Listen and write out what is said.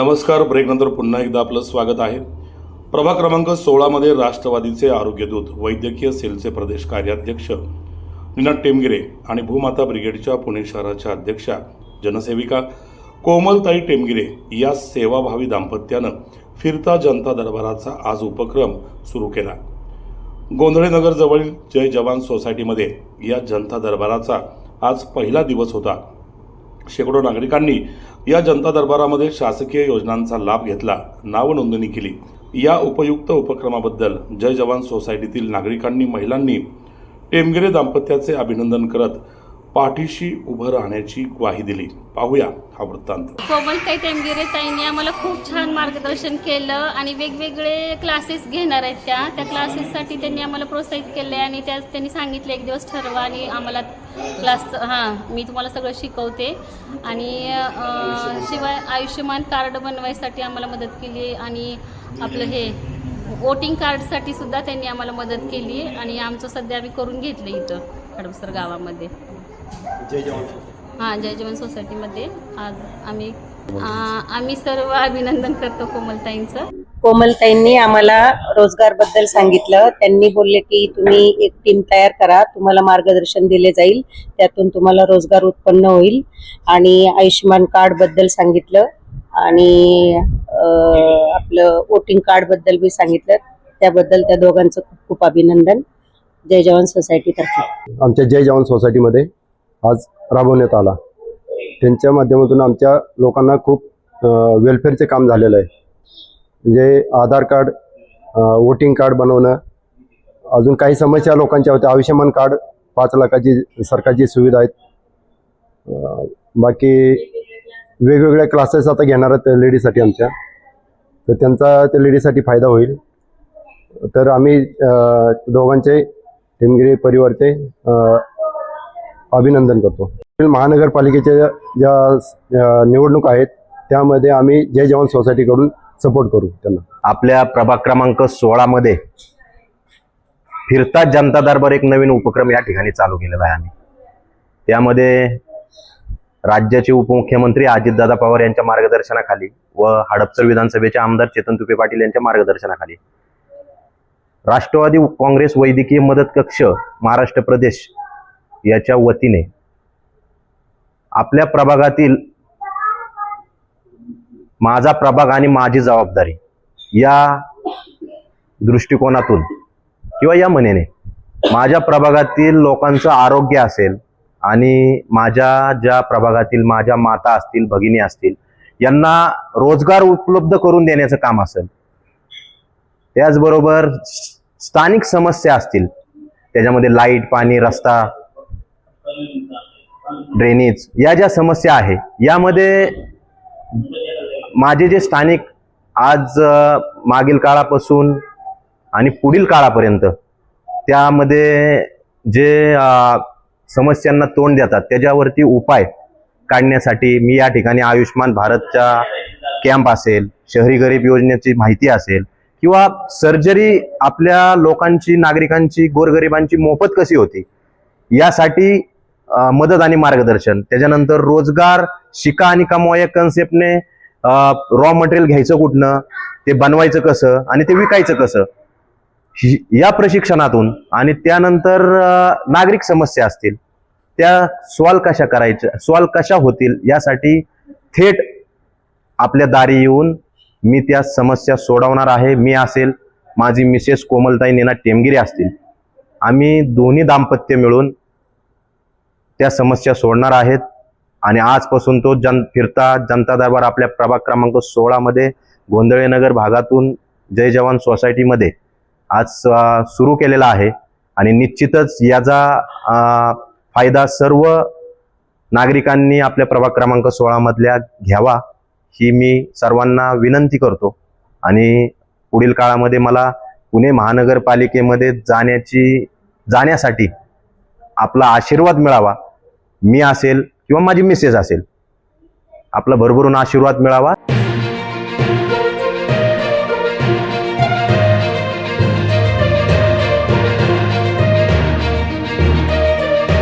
नमस्कार. ब्रेकनंतर पुन्हा एकदा आपलं स्वागत आहे. प्रभाग क्रमांक सोळामध्ये राष्ट्रवादीचे आरोग्यदूत वैद्यकीय सेलचे प्रदेश कार्याध्यक्ष नीना टेमगिरे आणि भूमाता ब्रिगेडच्या पुणे शहराच्या अध्यक्षा जनसेविका कोमलताई टेमगिरे या सेवाभावी दाम्पत्यानं फिरता जनता दरबाराचा आज उपक्रम सुरू केला. गोंधळेनगरजवळील जय जवान सोसायटीमध्ये या जनता दरबाराचा आज पहिला दिवस होता. शेकडो नागरिकांनी या जनता दरबारामध्ये शासकीय योजनांचा लाभ घेतला नावनोंदणी केली. या उपयुक्त उपक्रमाबद्दल जय जवान सोसायटीतील नागरिकांनी महिलांनी टेमगिरे दाम्पत्याचे अभिनंदन करत पाठीशी उभं राहण्याची ग्वाही दिली. पाहूया हा वृत्तांत. कोमलताई टेमगिरे ताईंनी आम्हाला खूप छान मार्गदर्शन केलं आणि वेगवेगळे क्लासेस घेणार आहेत त्या. त्या क्लासेससाठी त्यांनी आम्हाला प्रोत्साहित केले आणि त्या त्यांनी सांगितलं एक दिवस ठरवा आणि आम्हाला क्लास हां मी तुम्हाला सगळं शिकवते. आणि शिवाय आयुष्यमान कार्ड बनवायसाठी आम्हाला मदत केली आणि आपलं हे वोटिंग कार्डसाठी सुद्धा त्यांनी आम्हाला मदत केली आणि आमचं सध्या आम्ही करून घेतलं इथं हडपसर गावामध्ये. हां जय जवान सोसायटीमध्ये आज आम्ही आ, आम्ही सर्व अभिनंदन करतो कोमलताईंचं. कोमलताईंनी आम्हाला रोजगारबद्दल सांगितलं. त्यांनी बोलले की तुम्ही एक टीम तयार करा तुम्हाला मार्गदर्शन दिले जाईल त्यातून तुम्हाला रोजगार उत्पन्न होईल. आणि आयुष्यमान कार्डबद्दल सांगितलं. आणि आपलं वोटिंग कार्डबद्दल बी सांगितलं. त्याबद्दल त्या दोघांचं खूप खूप अभिनंदन. जय जवान सोसायटीतर्फे आमच्या जय जवान सोसायटीमध्ये आज राबवण्यात आला. त्यांच्या माध्यमातून आमच्या लोकांना खूप वेलफेअरचे काम झालेलं आहे. म्हणजे आधार कार्ड वोटिंग कार्ड बनवणं अजून काही समस्या लोकांच्या होत्या. आयुष्यमान कार्ड पाच लाखाची सरकारची सुविधा आहेत. बाकी वेगवेगळ्या क्लासेस आता घेणार आहेत लेडीजसाठी आमच्या. तर त्यांचा त्या लेडीजसाठी फायदा होईल. तर आम्ही दोघांचे हिमगिरी परिवारचे अभिनंदन करतो. महानगरपालिकेच्या ज्या निवडणूक आहेत त्यामध्ये आम्ही जय जवान सोसायटीकडून सपोर्ट करू त्यांना. आपल्या प्रभाग क्रमांक सोळामध्ये फिरता जनता दरबार एक नवीन उपक्रम या ठिकाणी चालू केलेला आहे आम्ही. त्यामध्ये राज्याचे उपमुख्यमंत्री अजितदादा पवार यांच्या मार्गदर्शनाखाली व हडपसर विधानसभेचे आमदार चेतन तुपे पाटील यांच्या मार्गदर्शनाखाली राष्ट्रवादी काँग्रेस वैद्यकीय मदत कक्ष महाराष्ट्र प्रदेश याच्या वतीने. आपल्या प्रभागातील माझा प्रभाग आणि माझी जबाबदारी या दृष्टिकोनातून किंवा या म्हणेने माझ्या प्रभागातील लोकांचं आरोग्य असेल आणि माझ्या ज्या प्रभागातील माझ्या माता असतील भगिनी असतील यांना रोजगार उपलब्ध करून देण्याचं काम असेल त्याचबरोबर स्थानिक समस्या असतील त्याच्यामध्ये लाइट पाणी रस्ता ड्रेनेज या ज्या समस्या आहे यामध्ये माझे जे स्थानिक आज मागील काळापासून आणि पुढील काळापर्यंत त्यामध्ये जे समस्यांना तोंड देतात त्याच्यावरती उपाय काढण्यासाठी मी या ठिकाणी आयुष्मान भारतच्या कॅम्प असेल शहरी गरीब योजनेची माहिती असेल किंवा सर्जरी आपल्या लोकांची नागरिकांची गोरगरिबांची मोफत कशी होती यासाठी मदत आणि मार्गदर्शन. त्याच्यानंतर रोजगार शिका आणि कमवा या कन्सेप्टने रॉ मटेरियल घ्यायचं कुठनं ते बनवायचं कसं आणि ते विकायचं कसं. या प्रशिक्षणातून आणि त्यानंतर नागरिक समस्या असतील त्या सॉल्व कशा करायच्या सॉल्व कशा होतील यासाठी थेट आपल्या दारी येऊन मी त्या समस्या सोडवणार आहे मी असेल माझी मिसेस कोमलताई नेना टेमगिरी असतील. आम्ही दोन्ही दाम्पत्य मिळून त्या समस्या सोडणार आहेत. आणि आजपासून तो जन फिरता जनता दरबार आपल्या प्रभाग क्रमांक सोळामध्ये गोंधळेनगर भागातून जय जवान सोसायटीमध्ये आज सुरू केलेला आहे. आणि निश्चितच याचा फायदा सर्व नागरिकांनी आपल्या प्रभाग क्रमांक सोळामधल्या घ्यावा ही मी सर्वांना विनंती करतो. आणि पुढील काळामध्ये मला पुणे महानगरपालिकेमध्ये जाण्याची जाण्यासाठी आपला आशीर्वाद मिळावा. मी असेल किंवा माझी मिसेस असेल. आपला भरभरून आशीर्वाद मिळावा.